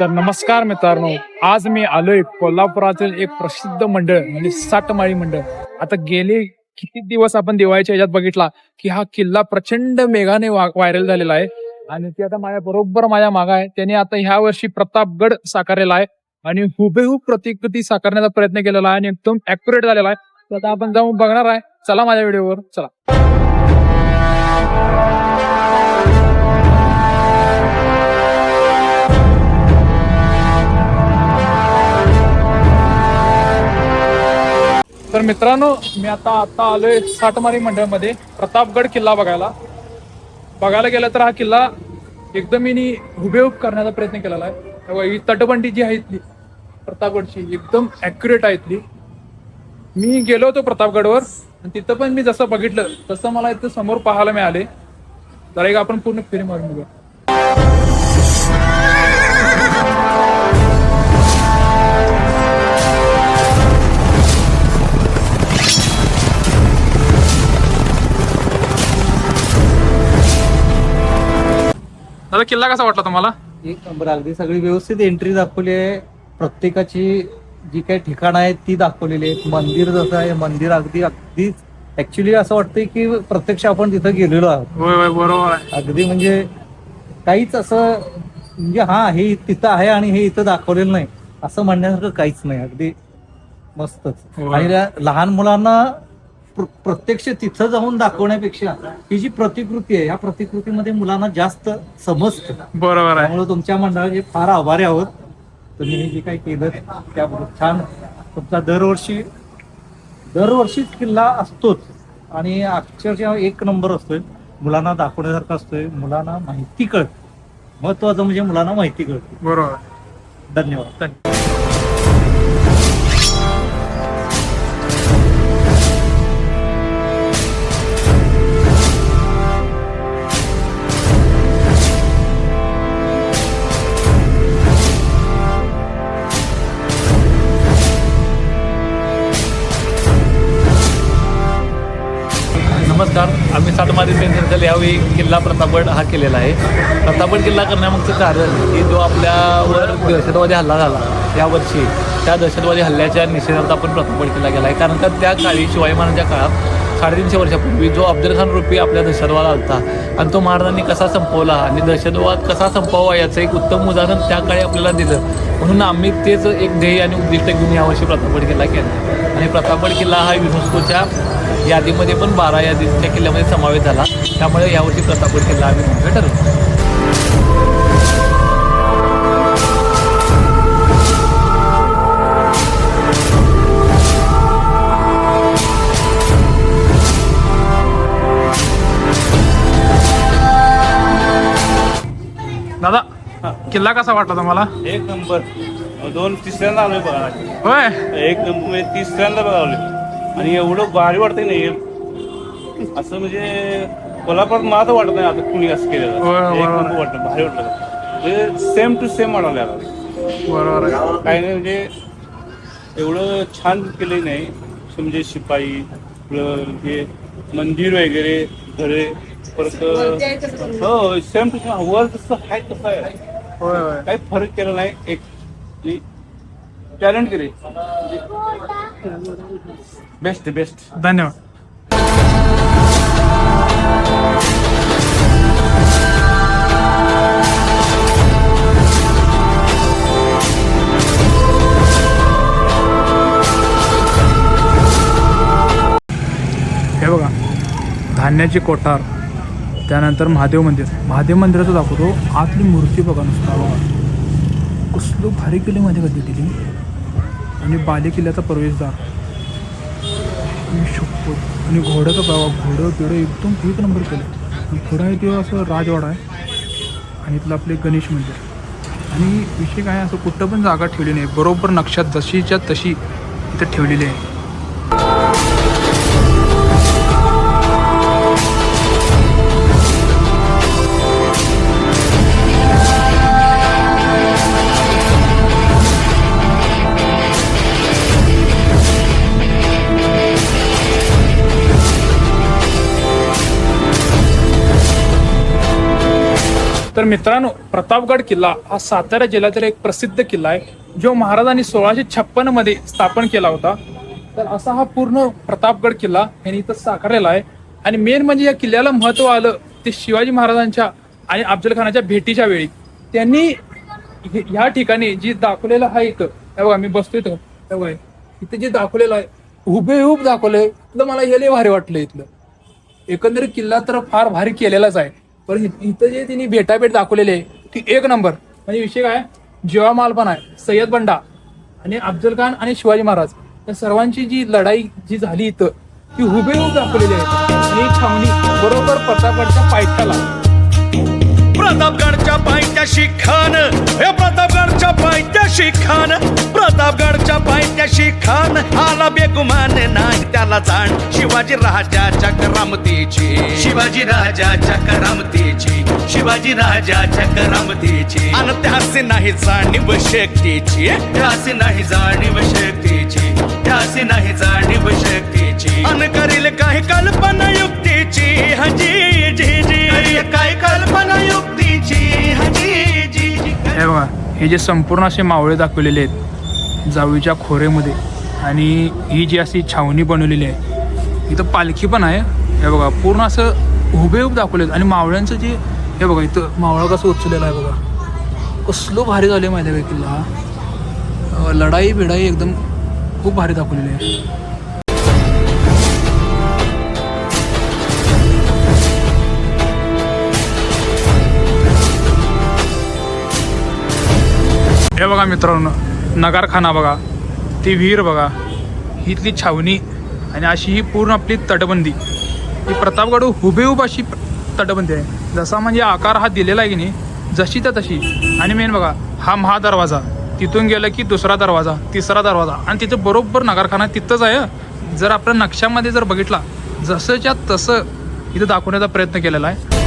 तर नमस्कार मित्रांनो आज मी आलोय कोल्हापुरातील एक प्रसिद्ध मंडळ म्हणजे सातमाळी मंडळ. आता गेले किती दिवस आपण दिवाळीच्या ह्याच्यात बघितला की हा किल्ला प्रचंड मेघाने व्हायरल झालेला आहे. आणि ते आता माझ्या बरोबर माझ्या मागा आहे. त्याने आता ह्या वर्षी प्रतापगड साकारलेला आहे. आणि हुबेहूब प्रतिकृती साकारण्याचा प्रयत्न केलेला आहे आणि एकदम अॅक्युरेट झालेला आहे. तर आता आपण जाऊन बघणार आहे. चला माझ्या व्हिडिओवर चला. तर मित्रांनो मी आता आता आलोय साठमारी मंडळमध्ये प्रतापगड किल्ला बघायला. बघायला गेलं तर हा किल्ला एकदम मी हुबेहूब करण्याचा प्रयत्न केलेला आहे. तेव्हा ही तटबंदी जी आहे इथली प्रतापगडची एकदम ॲक्युरेट आहे इथली. मी गेलो होतो प्रतापगडवर आणि तिथं पण मी जसं बघितलं तसं मला इथं समोर पाहायला मिळाले. तर एक आपण पूर्ण फिरी मारून बघूया. दादा किल्ला कसा वाटला तुम्हाला? एक नंबर अगदी सगळी व्यवस्थित एंट्री दाखवली आहे. प्रत्येकाची जी काही ठिकाणं आहेत ती दाखवलेली आहेत. मंदिर जसं आहे मंदिर अगदी अगदी ऍक्च्युली असं वाटतंय की प्रत्यक्ष आपण तिथं गेलेलो आहोत. होय होय बरोबर आहे. अगदी म्हणजे काहीच असं म्हणजे हा हे तिथं आहे आणि हे इथं दाखवलेलं नाही. असं म्हणण्यासारखं काहीच नाही. अगदी मस्तच. होय. आणि लहान मुलांना प्रत्यक्ष तिथं जाऊन दाखवण्यापेक्षा ही जी प्रतिकृती आहे ह्या प्रतिकृतीमध्ये मुलांना जास्त समजतं. बरोबर आहे. त्यामुळे तुमच्या मंडळाचे फार आभारी आहोत. तुम्ही हे जे काही केलं त्याबद्दल छान तुमचा दरवर्षी दरवर्षीच किल्ला असतोच. आणि अक्षरशः एक नंबर असतोय. मुलांना दाखवण्यासारखा असतोय. मुलांना माहिती कळते. महत्वाचं म्हणजे मुलांना माहिती कळते. बरोबर. आहे. धन्यवाद आम्ही सातमारी यावेळी किल्ला प्रतापगड हा केलेला आहे. प्रतापगड किल्ला करण्यामागचं कारण की जो आपल्यावर दहशतवादी हल्ला झाला यावर्षी त्या दहशतवादी हल्ल्याच्या निषेधार्थ आपण प्रतापगड किल्ला केला आहे कारण का त्या काळी शिवाजी महाराजांच्या काळात साडेतीनशे वर्षापूर्वी जो अफजल खान रुपी आपल्या दहशतवाद आलता आणि तो महाराजांनी कसा संपवला आणि दहशतवाद कसा संपवावा याचं एक उत्तम उदाहरण त्या काळी आपल्याला दिलं. म्हणून आम्ही तेच एक ध्येय आणि उद्दिष्ट घेऊन यावर्षी प्रतापगड किल्ला केला. आणि प्रतापगड किल्ला हा युनेस्कोच्या यादीमध्ये पण बारा यादीच्या किल्ल्यामध्ये समावेश झाला. त्यामुळे यावर्षी प्रतापगड किल्ला आम्ही म्हणतो ठरवलं दादा किल्ला कसा वाटला तुम्हाला? एक नंबर. दोन तिसऱ्यांदा आलोय बघा. होय? एक नंबर म्हणजे तिसऱ्यांदा बघा आलोय. आणि एवढं भारी वाटतंय नाही असं म्हणजे कोल्हापुरात मला तर वाटत नाही आता कुणी असं केलेलं. वाटलं भारी वाटलं. म्हणजे सेम टू सेम वाढवलं आता. बरोबर आहे. काही नाही म्हणजे एवढं छान केलं नाही. म्हणजे शिपाई हे मंदिर वगैरे घरे परत हो सेम टू सेम वर जसं आहे तसं आहे. काही फरक केला नाही. एक टॅलेंट केले. बेस्ट बेस्ट धन्यवाद हे बघा धान्याची कोठार त्यानंतर महादेव मंदिर. महादेव मंदिराचं दाखवतो आतली मूर्ती बघा नुसता. बघा कसलं भारी केली मध्ये कधी दिली? आणि बाले किल्ल्याचा प्रवेशद्वार. आणि शपथ आणि घोड्याचं प्रवाह घोडं बिडं एकदम एक नंबर केलं. आणि पुढं आहे ते असं राजवाडा आहे. आणि इथलं आपले गणेश मंदिर. आणि विषय काय असं कुठं पण जागा ठेवली नाही. बरोबर नक्षात जशीच्या तशी इथं ठेवलेली आहे. तर मित्रांनो प्रतापगड किल्ला हा सातारा जिल्ह्यातील एक प्रसिद्ध किल्ला आहे जो महाराजांनी सोळाशे छप्पनमध्ये स्थापन केला होता. तर असा हा पूर्ण प्रतापगड किल्ला यांनी इथं साकारलेला आहे. आणि मेन म्हणजे या किल्ल्याला महत्त्व आलं ते शिवाजी महाराजांच्या आणि अफजल खानाच्या भेटीच्या वेळी. त्यांनी ह्या ठिकाणी जी दाखवलेलं आहे इथं बघा मी बसतो इथं. बघा इथं जे दाखवलेलं आहे हुबेहूब दाखवलंय. इथलं मला हे लय भारी वाटलं इथलं. एकंदरीत किल्ला तर फार भारी केलेलाच आहे. पण इथं जे तिने भेटाभेट दाखवलेले आहे ती एक नंबर. म्हणजे विषय काय? जेवामाल पण आहे सय्यद बंडा आणि अफजल खान आणि शिवाजी महाराज या सर्वांची जी लढाई जी झाली इथं ती हुबेहूब दाखवलेली आहे. आणि ही छावणी बरोबर प्रतापगडच्या पायथ्याला. प्रतापगडच्या पायथ्याशी खान हे प्रतापगडच्या पायथ्याशी खान प्रतापगडच्या पायथ्याशी खान आला बेगुमान नाही त्याला जाण. शिवाजी राजाच्या करामतीची. शिवाजी राजाच्या करामतीची. शिवाजी राजाच्या करामतीची. आणि त्याचे नाही जाणीव शक्तीची. त्याचे नाही जाणीव शक्तीची. त्याचे नाही जाणीव शक्तीची. अन करील काही कल्पना युक्तीची. हजी जी जी. काय कल्पना युक्तीची. हजी जी जी. हे बघा हे जे संपूर्ण असे मावळे दाखवलेले आहेत जावीच्या खोरेमध्ये आणि ही जी अशी छावणी बनवलेली आहे इथं पालखी पण आहे. हे बघा पूर्ण असं हुबेहूब दाखवलेत आणि मावळ्यांचं जे हे बघा इथं मावळा कसं उचललेलं आहे बघा. कसलो भारी झाले माहिती आहे किल्ला? हा लढाई बिडाई एकदम खूप भारी दाखवलेली आहे. हे बघा मित्रांनो नगारखाना बघा ती विहीर बघा इथली छावणी आणि अशी ही पूर्ण आपली तटबंदी. ही प्रतापगड हुबेहूब अशी तटबंदी आहे. जसा म्हणजे आकार हा दिलेला आहे की नाही जशी तर तशी. आणि मेन बघा हा महादरवाजा. तिथून गेलं की दुसरा दरवाजा तिसरा दरवाजा. आणि तिथं बरोबर नगारखाना तिथंच आहे जर आपल्या नक्षामध्ये जर बघितला जसंच्या तसं इथं दाखवण्याचा प्रयत्न केलेला आहे.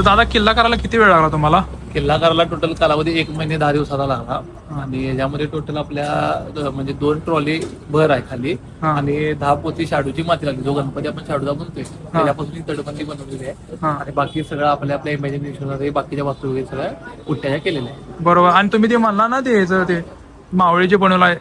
तर दादा किल्ला करायला किती वेळ लागला तुम्हाला? किल्ला करायला टोटल कालावधी एक महिने दहा दिवसाचा लागला. आणि याच्यामध्ये टोटल आपल्या म्हणजे दोन ट्रॉली भर आहे खाली. हा. आणि दहा पोती शाडूची माती लागली. जो गणपती आपण शाडूचा म्हणतोय त्याच्यापासून ही तटबंदी बनवलेली आहे. हा. आणि बाकी सगळं आपल्या आपल्या इमॅजिनेशन बाकीच्या वास्तू वगैरे सगळ्या उट्ट्याच्या केलेल्या आहे बरोबर. आणि तुम्ही ते म्हणला ना ते ह्याचं ते मावळे जे बनवलं आहे.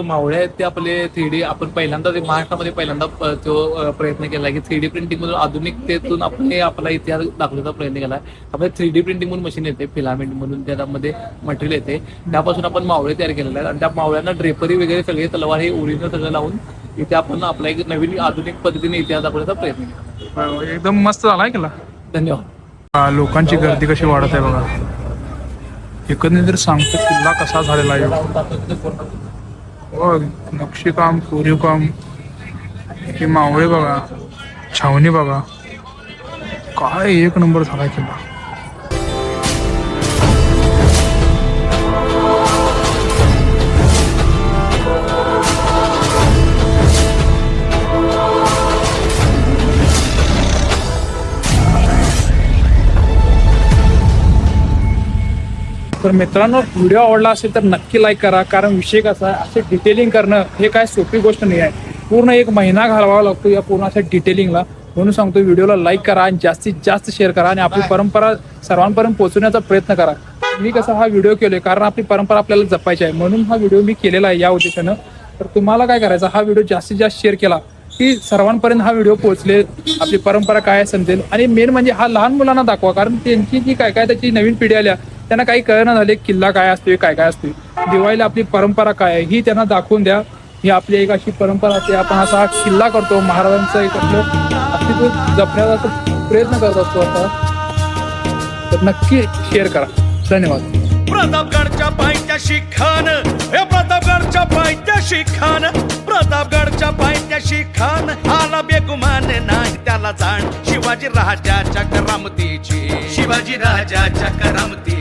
मावळे आहेत ते आपले थ्री डी आपण पहिल्यांदा ते महाराष्ट्रामध्ये पहिल्यांदा तो प्रयत्न केला की थ्री डी प्रिंटिंग मधून आधुनिकतेतून आपण हे आपला इतिहास दाखवण्याचा प्रयत्न केला. आपल्या थ्री डी प्रिंटिंग म्हणून मशीन येते फिलामेंट म्हणून त्यामध्ये मटेरियल येते. त्यापासून आपण मावळे तयार केलेले आहेत आणि त्या मावळ्यांना ड्रेपरी वगैरे सगळे तलवार हे ओरिजिनल सगळं लावून इथे आपण आपला एक नवीन आधुनिक पद्धतीने इतिहास दाखवण्याचा प्रयत्न केला. एकदम मस्त झाला किल्ला धन्यवाद. हा, लोकांची गर्दी कशी वाढत आहे बघा. एकंदरीत सांगतो किल्ला कसा झालेला आहे. नक्षीकाम कोरीवकाम हे मावळे बघा छावणी बघा. काय एक नंबर झाला किंवा तर मित्रांनो व्हिडिओ आवडला असेल तर नक्की लाईक करा. कारण विषय कसा आहे असे डिटेलिंग करणं हे काय सोपी गोष्ट नाही आहे. पूर्ण एक महिना घालवावा लागतो या पूर्ण अशा डिटेलिंगला म्हणून सांगतो व्हिडिओला लाईक करा आणि जास्तीत जास्त शेअर करा आणि आपली परंपरा सर्वांपर्यंत पोहोचवण्याचा प्रयत्न करा. मी कसा हा व्हिडिओ केलोय कारण आपली परंपरा आपल्याला जपायची आहे. म्हणून हा व्हिडिओ मी केलेला आहे या उद्देशानं. तर तुम्हाला काय करायचं हा व्हिडिओ जास्तीत जास्त शेअर केला की सर्वांपर्यंत हा व्हिडिओ पोहोचले आपली परंपरा काय आहे समजेल. आणि मेन म्हणजे हा लहान मुलांना दाखवा कारण त्यांची जी काय काय त्याची नवीन पिढी आल्या त्यांना काही कळना झाले किल्ला काय असतोय काय काय असतोय. दिवाळीला आपली परंपरा काय आहे ही त्यांना दाखवून द्या. ही आपली एक अशी परंपरा असते आपण असा हा किल्ला करतो महाराजांचं एक आपलं अस्तित्व जपण्याचा प्रयत्न करत असतो आता. तर नक्की शेअर करा. धन्यवाद. प्रतापगडच्या पायथ्याशी खान हे प्रतापगडच्या पायथ्याशी खान प्रतापगडच्या पायथ्याशी खान आला बेगुमान नाही त्याला जाण शिवाजी राजाच्या करामतीची शिवाजी राजाच्या करामतीची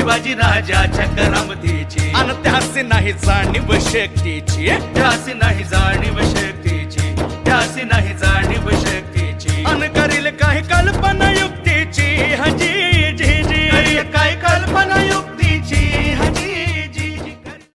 शिवाजी राजाच्या करामतीची आणि त्याचे नाही जाणीव शक्तीची. त्याचे नाही जाणीव शक्तीची. त्यासी नाही जाण